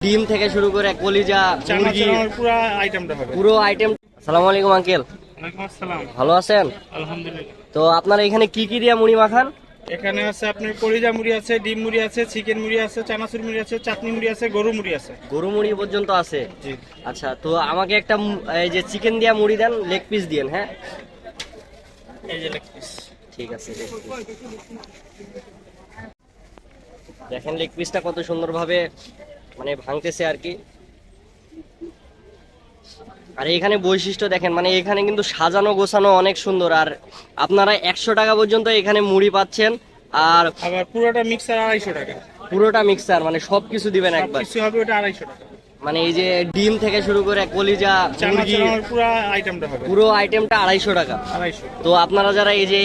ডিম থেকে শুরু করে কলিজা মুরগি পুরো আইটেমটা হবে। পুরো আইটেম আসসালামু আলাইকুম আঙ্কেল ভালো আছেন? আলহামদুলিল্লাহ। তো আপনারা এখানে কি কি দিয়ে মুড়ি মাখান? এখানে আছে আপনার কলিজা মুড়ি আছে ডিম মুড়ি আছে চিকেন মুড়ি আছে চানাচুর মুড়ি আছে চাটনি মুড়ি আছে গরু মুড়ি আছে। গরু মুড়ি পর্যন্ত আছে? জি। আচ্ছা তো আমাকে একটা এই যে চিকেন দিয়া মুড়ি দেন লেগ পিস দিয়েন হ্যাঁ? এই যে লেগ পিস ঠিক আছে। দেখেন লেগ পিসটা কত সুন্দরভাবে মানে ভাঙতেছে আর কি। আর এখানে বৈশিষ্ট্য দেখেন মানে এখানে কিন্তু সাজানো গোছানো অনেক সুন্দর। আর আপনারা একশো টাকা পর্যন্ত এখানে মুড়ি পাচ্ছেন আর আবার পুরোটা মিক্সার আড়াইশো টাকা। পুরোটা মিক্সার মানে সবকিছু দিবেন একবার। কিছু হবে ওটা আড়াইশো টাকা। মানে এই যে ডিম থেকে শুরু করে কলিজা মুরগি পুরো আইটেমটা হবে। পুরো আইটেমটা আড়াইশো টাকা। তো আপনারা যারা এই যে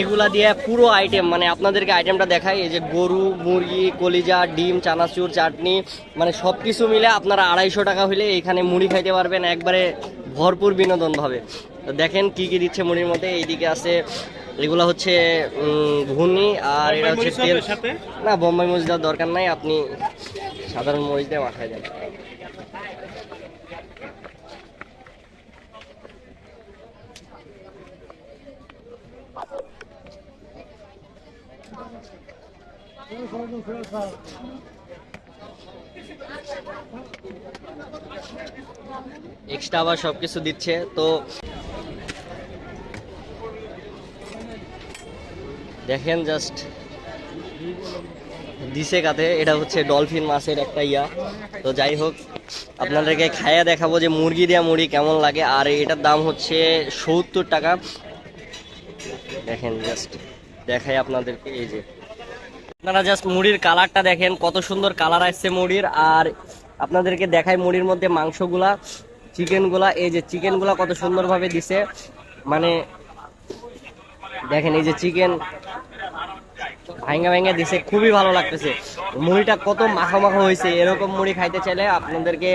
এগুলা দিয়ে পুরো আইটেম মানে আপনাদেরকে আইটেমটা দেখাই এই যে গরু মুরগি কলিজা ডিম চানাচুর চাটনি মানে সব কিছু মিলে আপনারা আড়াইশো টাকা হলে এখানে মুড়ি খাইতে পারবেন একবারে ভরপুর বিনোদন ভাবে তো দেখেন কি কি দিচ্ছে মুড়ির মধ্যে এইদিকে আছে এগুলো হচ্ছে ঘুগনি আর এটা হচ্ছে তেল। না বোম্বাই মরিচ দেওয়ার দরকার নাই আপনি সাধারণ মরিচ দিয়ে মাখায় দেন। এক্সট্রা আবার সবকিছু দিচ্ছে, তো দেখেন জাস্ট দিছে কাতে এটা হচ্ছে ডলফিন মাছের একটা ইয়া। তো যাই হোক, আপনাদেরকে খাইয়া দেখাবো যে মুরগি দেওয়া মুড়ি কেমন লাগে, আর এটার দাম হচ্ছে সত্তর টাকা। দেখেন জাস্ট দেখাই আপনাদেরকে, এই যে। আপনারা জাস্ট মুড়ির কালারটা দেখেন, কত সুন্দর কালার আসছে মুড়ির। আর আপনাদেরকে দেখাই মুড়ির মধ্যে মাংসগুলা, চিকেনগুলা। এই যে চিকেনগুলা কত সুন্দরভাবে দিছে। মানে দেখেন এই যে চিকেন ভাঙ্গা ভাঙ্গা দিছে, খুবই ভালো লাগতেছে। মুড়িটা কত মাখা মাখা হয়েছে, এরকম মুড়ি খাইতে চাইলে আপনাদেরকে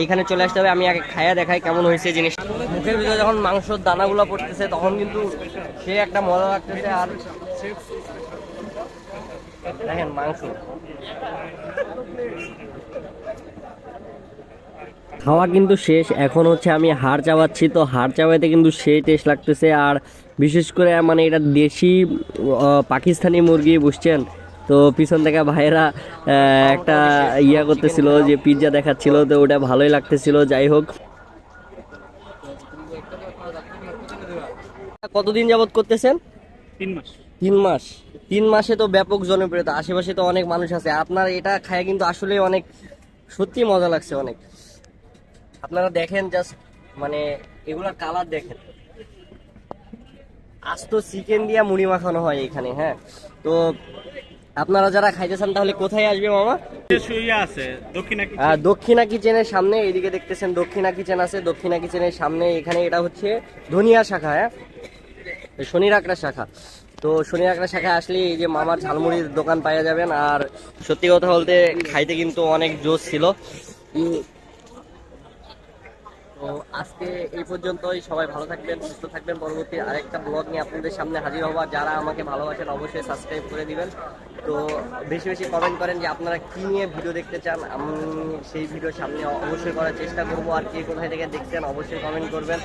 এইখানে চলে আসতে হবে। আমি আগে খাইয়া দেখাই কেমন হয়েছে জিনিস। মুখের ভিতরে যখন মাংসর দানাগুলো পড়তেছে, তখন কিন্তু সে একটা মজা লাগতেছে। আর দেখেন মাংস। খাওয়া কিন্তু শেষ এখন হচ্ছে আমি হাড় চাবাচ্ছি তো হাড় চাবাইতে কিন্তু সেই টেস্ট লাগতেছে। আর বিশেষ করে মানে এটা দেশি পাকিস্তানি মুরগি বুঝছেন? তো পিছন থেকে ভাইয়েরা একটা ইয়া করতেছিল যে পিৎজা দেখাচ্ছিল তো ওটা ভালোই লাগতেছিল যাই হোক। কতদিন যাবত করতেছেন? তিন মাস। তিন মাস। তিন মাসে তো ব্যাপক জনপ্রিয়তা আশেপাশে তো অনেক মানুষ আছে। আপনার এটা খায় কিন্তু আসলে অনেক সত্যি মজা লাগছে অনেক। আপনারা দেখেন জাস্ট মানে এগুলার কালার দেখেন। আস্ত চিকেন দিয়া মুড়ি মাখানো হয় এখানে হ্যাঁ। তো আপনারা যারা খাইতে চান তাহলে কোথায় আসবে মামা? আছে দক্ষিণা দক্ষিণা কিচেনের সামনে এইদিকে দেখতেছেন দক্ষিণা কিচেন আছে। দক্ষিণা কিচেনের সামনে এখানে এটা হচ্ছে ধনিয়া শাখা হ্যাঁ। শনির আকড়া শাখা। তো শনির আকড়া শাখা আসলে এই যে মামার ঝালমুড়ির দোকান পাওয়া যাবেন। আর সত্যি কথা বলতে খাইতে কিন্তু অনেক জোশ ছিল। তো আজকে এই পর্যন্তই। সবাই ভালো থাকবেন, সুস্থ থাকবেন। পরবর্তী আরেকটা ব্লগ নিয়ে আপনাদের সামনে হাজির হব। যারা আমাকে ভালোবাসেন অবশ্যই সাবস্ক্রাইব করে দিবেন। তো বেশি বেশি কমেন্ট করেন যে আপনারা কী নিয়ে ভিডিও দেখতে চান। আমি সেই ভিডিও সামনে অবশ্যই করার চেষ্টা করব। আর কে কোথায় থেকে দেখছেন অবশ্যই কমেন্ট করবেন।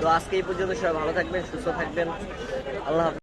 তো আজকে এই পর্যন্ত সবাই ভালো থাকবেন সুস্থ থাকবেন। আল্লাহ